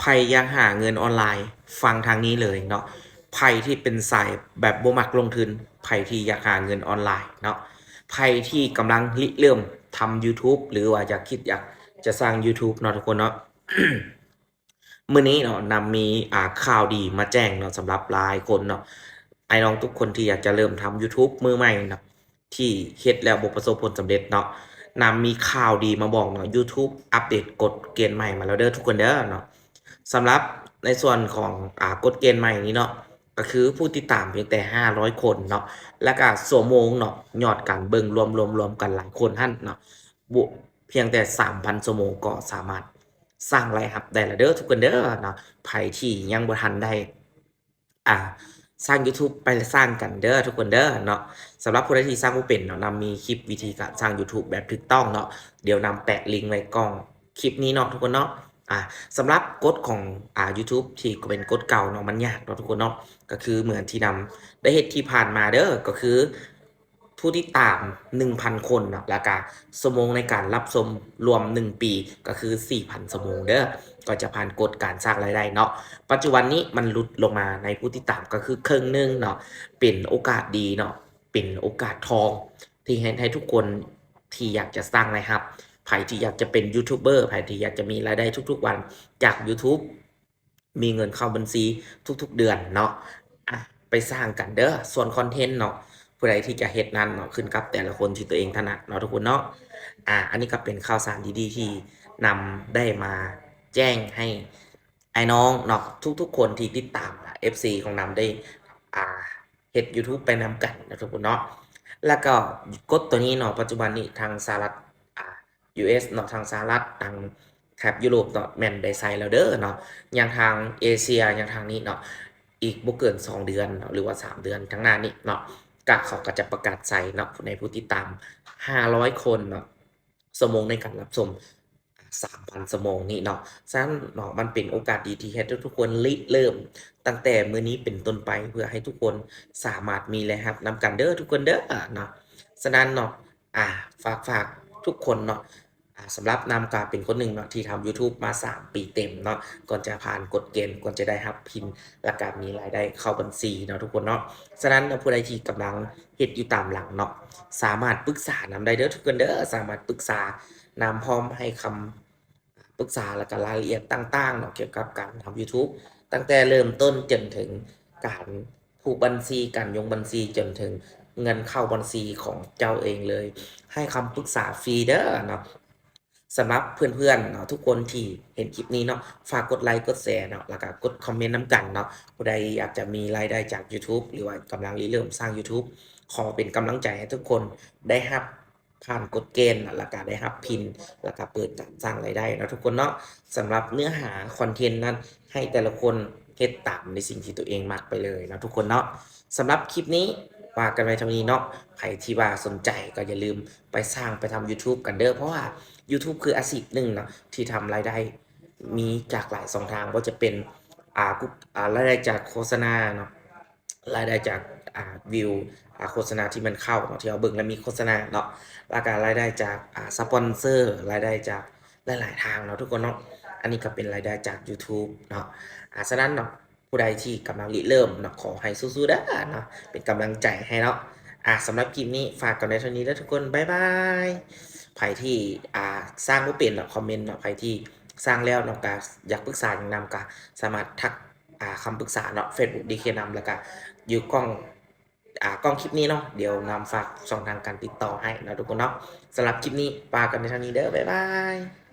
ใครยังหาเงินออนไลน์ ฟังทางนี้เลยเนาะใครที่เป็นสายแบบบมักลงทุนใครที่อยากหาเงินออนไลน์เนาะใครที่กำลังริเริ่มทำ YouTube หรือว่าอยากคิดอยากจะสร้าง YouTube เนาะทุกคนเนาะมื้อนี้เนาะนำมีอ่าข่าวดีมาแจ้งเนาะสำหรับหลายคนเนาะไอ้น้องทุกคนที่อยากจะเริ่มทำ YouTube มือใหม่เนาะที่เฮ็ดแล้วบ่ประสบผลสำเร็จเนาะนำมีข่าวดีมาบอกเนาะ YouTube อัปเดตกฎเกณฑ์ใหม่มาแล้วเด้อทุกคนเด้อเนาะ สำหรับในส่วนของอ่ากฎเกณฑ์ใหม่นี้เนาะก็คือผู้ติดตามเพียงแต่ 500 คนเนาะแล้วก็ชั่วโมงเนาะยอดการเบิ่งรวมรวมรวมกันหลายคนหั่นเนาะบุเพียงแต่ 3,000ชั่วโมงก็สามารถสร้างรายรับได้ล้วเด้อทุกคนเด้อเนาะไผที่ยังบ่ทันได้อ่าสร้าง YouTube ไปสร้างกันเด้อทุกคนเด้อเนาะสำหรับผู้ใดที่สร้างบ่เป็นเนาะนำมีคลิปวิธีการสร้าง YouTube แบบถูกต้องเนาะเดี๋ยวนำแปะลิงก์ไว้กล้องคลิปนี้เนาะทุกคนเนาะ อ่าสำหรับกฎของอ่า YouTube ที่ก็เป็นกฎเก่าเนาะมันยากเนาะทุกคนเนาะก็คือเหมือนที่นำได้เฮ็ดที่ผ่านมาเด้อก็คือ ผู้ที่ตาม 1,000 คนเนาะแล้วก็ชั่วโมงในการรับชมรวม 1 ปีก็คือ 4,000ชั่วโมงเด้อก็จะผ่านกฎการสร้างรายได้เนาะปัจจุบันนี้มันลดลงมาในผู้ที่ตามก็คือครึ่งหนึงเนาะเป็นโอกาสดีเนาะเป็นโอกาสทอง ที่ให้ให้ทุกคนที่อยากจะสร้างรายรับ ใครที่อยากจะเป็นยูทูบเบอร์ใครที่อยากจะมีรายได้ทุกๆวันจาก YouTube มีเงินเข้าบัญชีทุกๆเดือนเนาะอะไปสร้างกันเด้อส่วนคอนเทนต์เนาะผู้ใดที่จะเฮ็ดนั้นเนาะขึ้นกับแต่ละคนที่ตัวเองถนัดเนาะทุกคนเนาะอ่า อันนี้ก็เป็นข่าวสารดีๆที่นำได้มาแจ้งให้ไอ้น้องเนาะทุกๆ คนที่ติดตามอะ FC ของนำได้อ่าเฮ็ด YouTube ไปนำกันนะทุกคนเนาะแล้วก็กฎตัวนี้เนาะปัจจุบันนี้ทางสหรัฐ US เนาะทางสหรัฐทางแถบยุโรปเนาะแมนได้ใส่แล้วเด้อเนาะอย่างทางเอเชียอย่างทางนี้เนาะอีกบ่เกิน 2 เดือนเนาะหรือว่า 3 เดือนข้างหน้านี้เนาะก็เขาก็จะประกาศใส่เนาะในผู้ติดตาม 500 คนเนาะชั่วโมงในการรับชม3,000ชั่วโมงนี่เนาะฉะนั้นเนาะมันเป็นโอกาสดีที่ให้ทุกคนริเริ่ม ตั้งแต่มื้อนี้เป็นต้นไปเพื่อให้ทุกคนสามารถมีรายรับนำกันเด้อทุกคนเด้อเนาะฉะนั้นเนาะอ่าฝากฝากทุกคนเนาะ สำหรับนำกาเป็นคนหนึ่งเนาะที่ทำ YouTube มา 3 ปีเต็มเนาะก่อนจะผ่านกฎเกณฑ์ก่อนจะได้รับพินและการมีรายได้เข้าบัญชีเนาะทุกคนเนาะฉะนั้นนาะผู้ใดที่กำลังเฮ็ดอยู่ตามหลังเนาะสามารถปรึกษานำได้เด้อทุกคนเด้อสามารถปรึกษานำพร้อมให้คำปรึกษาแล้วก็รายละเอียดต่างๆเนาะเกี่ยวกับการทำ YouTube ตั้งแต่เริ่มต้นจนถึงการผูกบัญชีการยงบัญชีจนถึงเงินเข้าบัญชีของเจ้าเองเลย ให้คำปรึกษาฟรีเด้อเนาะ สำหรับเพื่อนๆเนาะทุกคนที่เห็นคลิปนี้เนาะฝากกดไลค์กดแชร์เนาะแล้วก็กดคอมเมนต์น้ำกันเนาะผู้ใดอยากจะมีรายได้จาก YouTube หรือว่ากำลังริเริ่มสร้าง YouTube ขอเป็นกำลังใจให้ทุกคนได้รับผ่านกฎเกณฑ์แล้วก็ได้รับพินแล้วก็เปิดการสร้างรายได้นะทุกคนเนาะสำหรับเนื้อหาคอนเทนต์นั้น ให้แต่ละคนเฮ็ดตามในสิ่งที่ตัวเองมักไปเลยนะทุกคนเนาะสำหรับคลิปนี้ ว่ากันไว้ท่านี้เนาะใครที่ว่าสนใจก็อย่าลืมไปสร้างไปทำ YouTube กันเด้อเพราะว่า YouTube คืออาชีพหนึ่งเนาะที่ทำรายได้มีจากหลายสองทางว่าจะเป็นอ่ากุอ่ารายได้จากโฆษณาเนาะรายได้จากอ่าวิวอ่าโฆษณาที่มันเข้าเนาะที่เราเบิ่งแล้วมีโฆษณาเนาะแล้วก็รายได้จากอ่าสปอนเซอร์รายได้จากหลายๆทางเนาะทุกคนเนาะอันนี้ก็เป็นรายได้จาก YouTube เนาะอ่าฉะนั้นเนาะ ผู้ใดที่กำลังริเริ่มเนาะขอให้สู้ๆเด้อเนาะเป็นกำลังใจให้เนาะอ่าสำหรับคลิปนี้ฝากกันไว้เท่านี้แล้วทุกคนบ๊ายบายใครที่อ่าสร้างบ่เป็นเนาะคอมเมนต์เนาะใครที่สร้างแล้วเนาะก็อยากปรึกษาหยังนำก็สามารถทักอ่าคำปรึกษาเนาะ Facebook ดีเคนำแล้วก็อยู่กล้องอ่ากล้องคลิปนี้เนาะเดี๋ยวนำฝากช่องทางการติดต่อให้นะทุกคนเนาะสำหรับคลิปนี้ปากกันในท่านี้เด้อบ๊ายบาย